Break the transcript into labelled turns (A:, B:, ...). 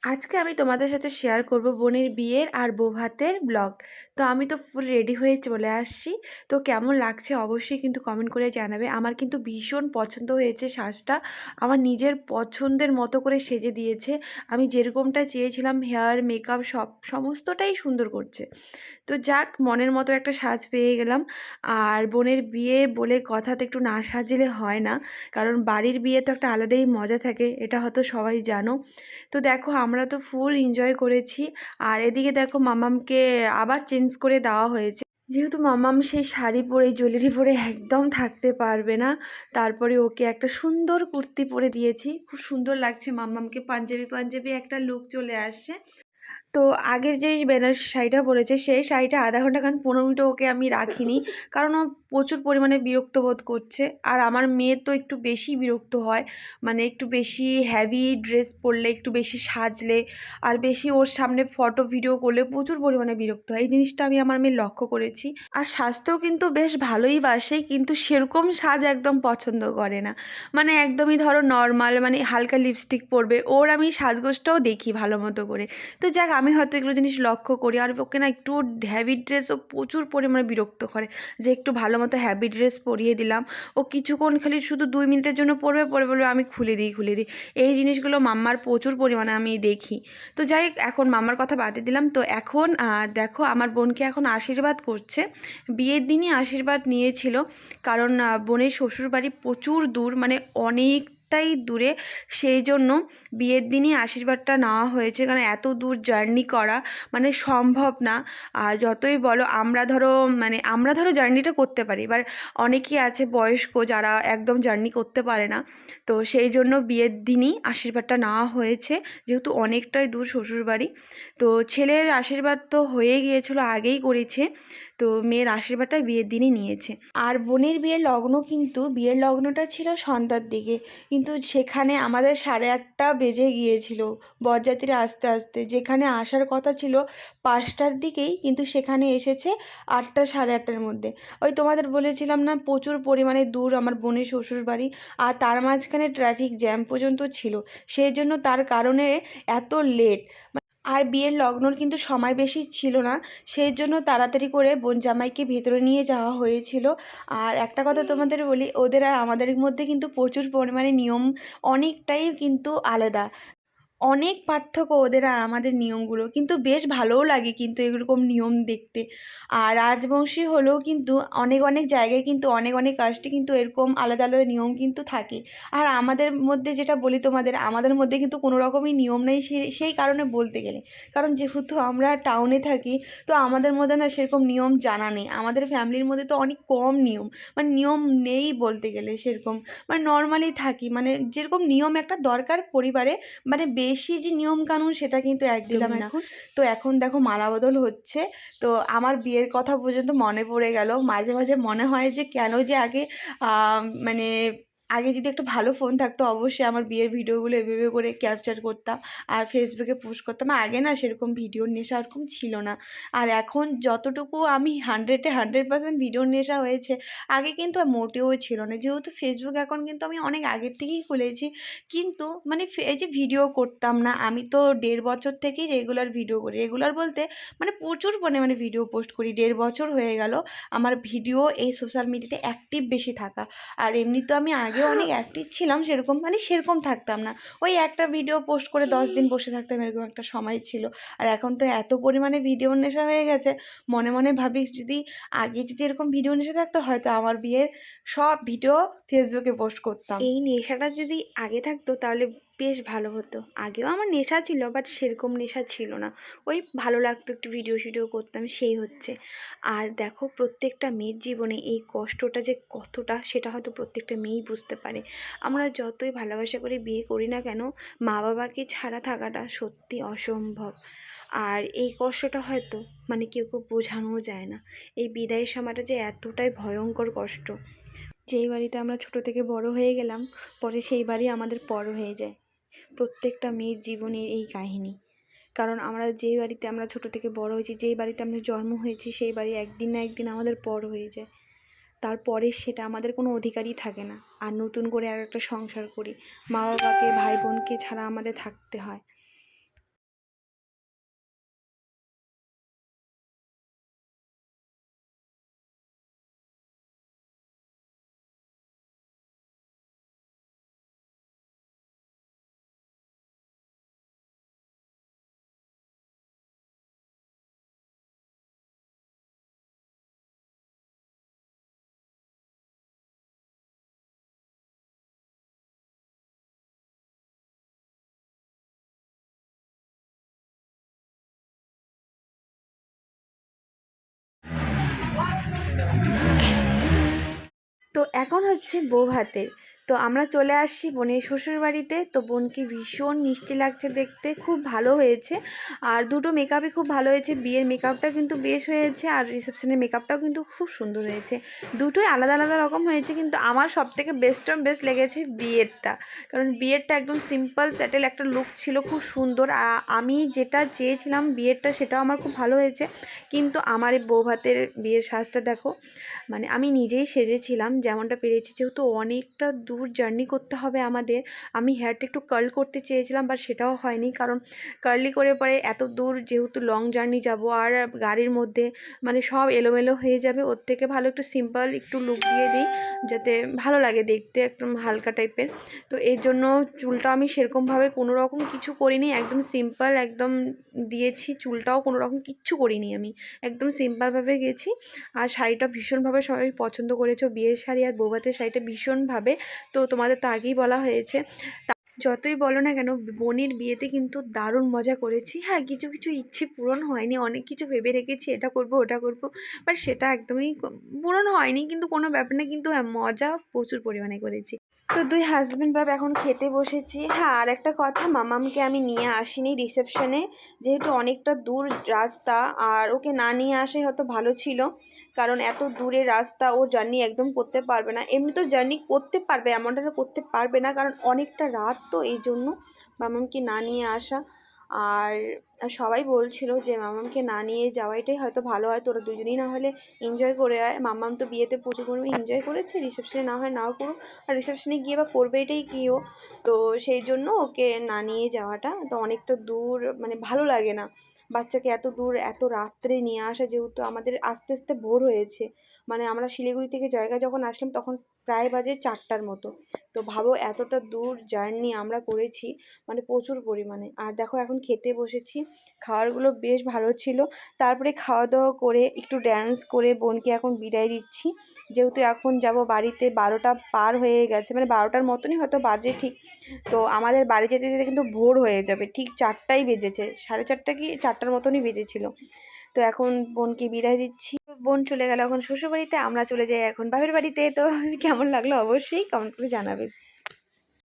A: আজকে আমি তোমাদের সাথে শেয়ার করব বোনের বিয়ের আর বউ ভাতের ব্লগ তো আমি তো ফুল রেডি হয়ে চলে আসছি। তো কেমন লাগছে অবশ্যই কিন্তু কমেন্ট করে জানাবে। আমার কিন্তু ভীষণ পছন্দ হয়েছে সাজটা। আমার নিজের পছন্দের মতো করে সেজে দিয়েছে। আমি যেরকমটা চেয়েছিলাম হেয়ার মেকআপ সব, সমস্তটাই সুন্দর করছে। তো যাক, মনের মতো একটা সাজ পেয়ে গেলাম। আর বোনের বিয়ে বলে কথাতে একটু না সাজলে হয় না। কারণ বাড়ির বিয়ে তো একটা আলাদাই মজা থাকে, এটা হয়তো সবাই জানো। তো দেখো আমরা তো ফুল এনজয় করেছি। আর এদিকে দেখো মামামকে আবার চেঞ্জ করে দেওয়া হয়েছে। যেহেতু মামাম সেই শাড়ি পরে জুয়েলারি পরে একদম থাকতে পারবে না, তারপরে ওকে একটা সুন্দর কুর্তি পরে দিয়েছি। খুব সুন্দর লাগছে মামামকে। পাঞ্জাবি পাঞ্জাবি একটা লুক চলে আসছে। তো আগের যেই বেনারসি শাড়িটা পরেছে, সেই শাড়িটা আধা ঘণ্টা খান পনেরো মিনিট ওকে আমি রাখিনি। কারণ ও প্রচুর পরিমাণে বিরক্ত বোধ করছে। আর আমার মেয়ে তো একটু বেশি বিরক্ত হয়। মানে একটু বেশি হ্যাভি ড্রেস পরলে, একটু বেশি সাজলে, আর বেশি ওর সামনে ফটো ভিডিও করলে প্রচুর পরিমাণে বিরক্ত হয়। এই জিনিসটা আমি আমার মেয়ে লক্ষ্য করেছি। আর সাজতেও কিন্তু বেশ ভালোই বাসে, কিন্তু সেরকম সাজ একদম পছন্দ করে না। মানে একদমই ধরো নর্মাল মানে হালকা লিপস্টিক পরবে। ওর আমি সাজগোজটাও দেখি ভালো মতো করে। তো যাক, আমি হয়তো এগুলো জিনিস লক্ষ্য করি। আর ওকে না একটু হ্যাভি ড্রেসও প্রচুর পরিমাণে বিরক্ত করে। যে একটু ভালো মতো হ্যাভি ড্রেস পরিয়ে দিলাম। ও কিছুক্ষণ খালি শুধু দুই মিনিটের জন্য পরবে পরে বলবে আমি খুলে দিই খুলে দিই। এই জিনিসগুলো মাম্মার প্রচুর পরিমাণে আমি দেখি। তো যাই এখন মাম্মার কথা বাদে দিলাম। তো এখন দেখো, আমার বোনকে এখন আশীর্বাদ করছে। বিয়ের দিনই আশীর্বাদ নিয়েছিল। কারণ বোনের শ্বশুরবাড়ি প্রচুর দূর মানে অনেকটাই দূরে। সেই জন্য বিয়ের দিনই আশীর্বাদটা নেওয়া হয়েছে। কারণ এত দূর জার্নি করা মানে সম্ভব না। আর যতই বলো, আমরা ধরো মানে আমরা ধরো জার্নিটা করতে পারি। এবার অনেকেই আছে বয়স্ক যারা একদম জার্নি করতে পারে না। তো সেই জন্য বিয়ের দিনই আশীর্বাদটা নেওয়া হয়েছে। যেহেতু অনেকটাই দূর শ্বশুরবাড়ি। তো ছেলের আশীর্বাদ তো হয়ে গিয়েছিল, আগেই করেছে। তো মেয়ের আশীর্বাদটা বিয়ের দিনই নিয়েছে। আর বোনের বিয়ের লগ্ন কিন্তু, বিয়ের লগ্নটা ছিল সন্ধ্যার দিকে। কিন্তু সেখানে আমাদের সাড়ে আটটা বেজে গিয়েছিল বরযাত্রীরা আস্তে আস্তে। যেখানে আসার কথা ছিল পাঁচটার দিকেই, কিন্তু সেখানে এসেছে আটটা সাড়ে আটটার মধ্যে। ওই তোমাদের বলেছিলাম না, প্রচুর পরিমাণে দূর আমার বোনের শ্বশুর বাড়ি আর তার মাঝখানে ট্রাফিক জ্যাম পর্যন্ত ছিল। সেই জন্য তার কারণে এত লেট আর বিয়ের লগ্নর কিন্তু সময় বেশি ছিল না। সেই জন্য তাড়াতাড়ি করে বোন জামাইকে ভেতরে নিয়ে যাওয়া হয়েছিল। আর একটা কথা তোমাদের বলি, ওদের আর আমাদের মধ্যে কিন্তু প্রচুর পরিমাণে নিয়ম অনেকটাই কিন্তু আলাদা। অনেক পার্থক্য ওদের আর আমাদের নিয়মগুলো। কিন্তু বেশ ভালোও লাগে কিন্তু এরকম নিয়ম দেখতে। আর রাজবংশী হলেও কিন্তু অনেক অনেক জায়গায় কিন্তু অনেক অনেক কাস্টে কিন্তু এরকম আলাদা আলাদা নিয়ম কিন্তু থাকে। আর আমাদের মধ্যে যেটা বলি তোমাদের, আমাদের মধ্যে কিন্তু কোনো রকমই নিয়ম নেই সেই কারণে বলতে গেলে। কারণ যেহেতু আমরা টাউনে থাকি, তো আমাদের মধ্যে না সেরকম নিয়ম জানা নেই। আমাদের ফ্যামিলির মধ্যে তো অনেক কম নিয়ম। মানে নিয়ম নেই বলতে গেলে সেরকম। মানে নর্মালি থাকি। মানে যেরকম নিয়ম একটা দরকার পরিবারে মানে বেশি যে নিয়ম কানুন সেটা কিন্তু একদিলাম। এখন তো এখন দেখো মালা বদল হচ্ছে। তো আমার বিয়ের কথা পর্যন্ত মনে পড়ে গেল। মাঝে মাঝে মনে হয় যে কেন যে আগে মানে আগে যদি একটা ভালো ফোন থাকতো, অবশ্যই আমার বিয়ের ভিডিওগুলো এভাবে করে ক্যাপচার করতাম আর ফেসবুকে পোস্ট করতাম। আগে না সেরকম ভিডিওর নেশা ওরকম ছিল না। আর এখন যতটুকু আমি হান্ড্রেডে হান্ড্রেড পার্সেন্ট ভিডিওর নেশা হয়েছে, আগে কিন্তু মোটেও ছিল না। যেহেতু ফেসবুক এখন কিন্তু আমি অনেক আগের থেকেই খুলেছি, কিন্তু মানে এই যে ভিডিও করতাম না, আমি তো দেড় বছর থেকেই রেগুলার ভিডিও করি। রেগুলার বলতে মানে প্রচুর পরিমাণে ভিডিও পোস্ট করি। দেড় বছর হয়ে গেল, আমার ভিডিও এই সোশ্যাল মিডিয়াতে অ্যাক্টিভ বেশি থাকা। আর এমনি তো আমি আগেও অনেক অ্যাক্টিভ ছিলাম, সেরকম মানে সেরকম থাকতাম না। ওই একটা ভিডিও পোস্ট করে দশ দিন বসে থাকতাম, এরকম একটা সময় ছিল। আর এখন তো এত পরিমাণে ভিডিও নেশা হয়ে গেছে, মনে মনে ভাবি যদি আগে যদি এরকম ভিডিও নেশা থাকতো, হয়তো আমার বিয়ের সব ভিডিও ফেসবুকে পোস্ট করতাম।
B: এই নেশাটা যদি আগে থাকতো, তাহলে বেশ ভালো হতো। আগেও আমার নেশা ছিল বাট সেরকম নেশা ছিল না। ওই ভালো লাগতো, একটু ভিডিও শিডিও করতাম, সেই হচ্ছে। আর দেখো, প্রত্যেকটা মেয়ের জীবনে এই কষ্টটা যে কতটা, সেটা হয়তো প্রত্যেকটা মেয়েই বুঝতে পারে। আমরা যতই ভালোবাসা করে বিয়ে করি না কেন মা বাবাকে ছাড়া থাকাটা সত্যি অসম্ভব। আর এই কষ্টটা হয়তো মানে কেউ কেউ বোঝানোও যায় না। এই বিদায়ের সময়টা যে এতটাই ভয়ঙ্কর কষ্ট।
A: যেই বাড়িতে আমরা ছোট থেকে বড় হয়ে গেলাম, পরে সেই বাড়ি আমাদের পর হয়ে যায়। প্রত্যেকটা মেয়ের জীবনের এই কাহিনী। কারণ আমরা যে বাড়িতে আমরা ছোট থেকে বড় হয়েছি, যেই বাড়িতে আমরা জন্ম হয়েছি, সেই বাড়ি একদিন না একদিন আমাদের পর হয়ে যায়। তারপরে সেটা আমাদের কোনো অধিকারই থাকে না। আর নতুন করে আর একটা সংসার করি মা বাবাকে ভাই বোনকে ছাড়া আমাদের থাকতে হয়। তো এখন হচ্ছে বউ ভাতের তো আমরা চলে আসছি বোনের শ্বশুর বাড়িতে তো বোনকে ভীষণ মিষ্টি লাগছে দেখতে, খুব ভালো হয়েছে। আর দুটো মেকআপই খুব ভালো হয়েছে। বিয়ের মেকআপটা কিন্তু বেশ হয়েছে আর রিসেপশনের মেকআপটাও কিন্তু খুব সুন্দর হয়েছে। দুটোই আলাদা আলাদা রকম হয়েছে কিন্তু আমার সব থেকে বেস্ট অফ বেস্ট লেগেছে বিয়েরটা। কারণ বিয়েরটা একদম সিম্পল স্যাটেল একটা লুক ছিল, খুব সুন্দর। আর আমি যেটা চেয়েছিলাম বিয়েরটা সেটাও আমার খুব ভালো হয়েছে। কিন্তু আমার এই বউ ভাতের বিয়ের সাজটা দেখো মানে আমি নিজেই সেজেছিলাম, যেমনটা পেরেছি যেহেতু অনেকটা দূর জার্নি করতে হবে আমাদের। আমি হেয়ারটা একটু কার্ল করতে চেয়েছিলাম বাট সেটাও হয়নি। কারণ কার্লি করে পরে এত দূর যেহেতু লং জার্নি যাব, আর গাড়ির মধ্যে মানে সব এলোমেলো হয়ে যাবে, ওর থেকে ভালো একটু সিম্পল একটু লুক দিয়ে দিই, যাতে ভালো লাগে দেখতে, একদম হালকা টাইপের তো এর জন্য চুলটা আমি সেরকমভাবে কোনো রকম কিছু করিনি, একদম সিম্পল একদম দিয়েছি চুলটাও কোনো রকম কিচ্ছু করিনি আমি। একদম সিম্পলভাবে গেছি। আর শাড়িটা ভীষণভাবে সবাই পছন্দ করেছ, বিয়ের শাড়ি আর বৌভাতের শাড়িটা ভীষণভাবে তো তোমাদের তো আগেই বলা হয়েছে। যতই বলো না কেন, বোনের বিয়েতে কিন্তু দারুণ মজা করেছি। হ্যাঁ কিছু কিছু ইচ্ছে পূরণ হয়নি, অনেক কিছু ভেবে রেখেছি, এটা করব, ওটা করব বাট সেটা একদমই পূরণ হয়নি, কিন্তু কোনো ব্যাপার না, কিন্তু হ্যাঁ মজা প্রচুর পরিমাণে করেছি। তো দুই হাজব্যান্ড বাপ এখন খেতে বসেছি। হ্যাঁ আর একটা কথা, মামামকে আমি নিয়ে আসিনি রিসেপশনে যেহেতু অনেকটা দূর রাস্তা, আর ওকে না নিয়ে আসে হয়তো ভালো ছিল, কারণ এত দূরের রাস্তা, ও জার্নি একদম করতে পারবে না। এমনি তো জার্নি করতে পারবে, এমনটা করতে পারবে না, কারণ অনেকটা রাত তো এই জন্য মামামকে না নিয়ে আসা। আর আর সবাই বলছিল যে, মামামকে না নিয়ে যাওয়াটাই হয়তো ভালো হয়, তোরা দুজনেই না হলে এনজয় করে আয়। মামাম তো বিয়েতে প্রচুর পরিমাণে এনজয় করেছে রিসেপশনে না হয় নাও করুক। আর রিসেপশনে গিয়ে বা করবে এটাই কী ও? তো সেই জন্য ওকে না নিয়ে যাওয়াটা তো অনেকটা দূর মানে ভালো লাগে না। বাচ্চাকে এত দূর, এত রাত্রে নিয়ে আসা যেহেতু আমাদের আস্তে আস্তে ভোর হয়েছে। মানে আমরা শিলিগুড়ি থেকে জায়গা যখন আসলাম তখন প্রায় বাজে চারটার মতো। তো ভাবো এতটা দূর জার্নি আমরা করেছি মানে প্রচুর পরিমাণে। আর দেখো এখন খেতে বসেছি। খাবারগুলো বেশ ভালো ছিল। তারপরে খাওয়া দাওয়া করে একটু ড্যান্স করে বোনকে এখন বিদায় দিচ্ছি। যেহেতু এখন যাব বাড়িতে বারোটা পার হয়ে গেছে মানে বারোটার মতনই হয়তো বাজে ঠিক। তো আমাদের বাড়ি যেতে যেতে কিন্তু ভোর হয়ে যাবে, ঠিক চারটাই বেজেছে, সাড়ে চারটা কি চারটার মতনই বেজেছিল। তো এখন বোনকে বিদায় দিচ্ছি। বোন চলে গেল এখন শ্বশুরবাড়িতে, আমরা চলে যাই এখন বাপের বাড়িতে। তো কেমন লাগল অবশ্যই কমেন্ট করে জানাবে